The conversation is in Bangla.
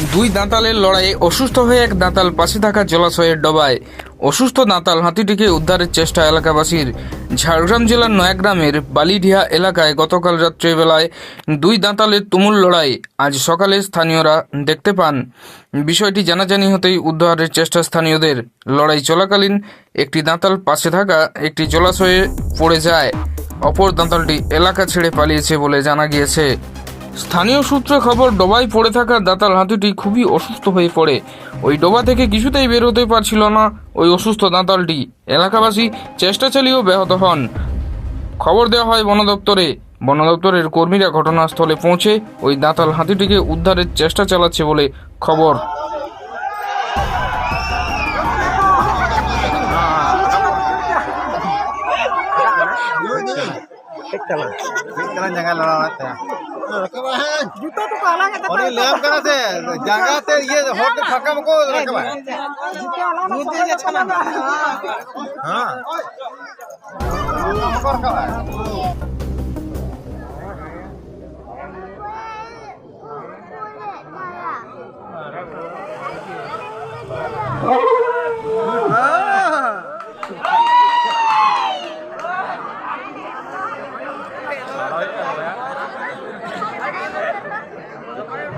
দুই দাঁতালের লড়াইয়ে অসুস্থ হয়ে এক দাঁতাল পাশে থাকা জলাশয়ের ডবায়। অসুস্থ দাঁতাল হাতিটিকে উদ্ধারের চেষ্টা এলাকাবাসীর। ঝাড়গ্রাম জেলার নয়াগ্রামের বালিডিহা এলাকায় গতকাল রাত্রেবেলায় দুই দাঁতালের তুমুল লড়াই। আজ সকালে স্থানীয়রা দেখতে পান। বিষয়টি জানাজানি হতেই উদ্ধারের চেষ্টা স্থানীয়দের। লড়াই চলাকালীন একটি দাঁতাল পাশে থাকা একটি জলাশয়ে পড়ে যায়। অপর দাঁতালটি এলাকা ছেড়ে পালিয়েছে বলে জানা গিয়েছে। স্থানীয় সূত্রে খবর, ডোবায় পড়ে থাকা দাতাল হাতিটি খুবই অসুস্থ হয়ে পড়ে। ওই ডোবা থেকে কিছুতেই বেরোতে পারছিল না ওই অসুস্থ দাঁতালটি। এলাকাবাসী চেষ্টা চালিয়েও ব্যাহত হন। খবর দেওয়া হয় বন দপ্তরে। বন দপ্তরের কর্মীরা ঘটনাস্থলে পৌঁছে ওই দাঁতাল হাতিটিকে উদ্ধারের চেষ্টা চালাচ্ছে বলে খবর। কারণ জায়গা লড়া জুতা তো কালা গেছে আরে ল্যাব করাতে জায়গাতে ইয়ে হট ফাঁকা মকো রাখবা জুতা আলাদা আচ্ছা না। হ্যাঁ। মকর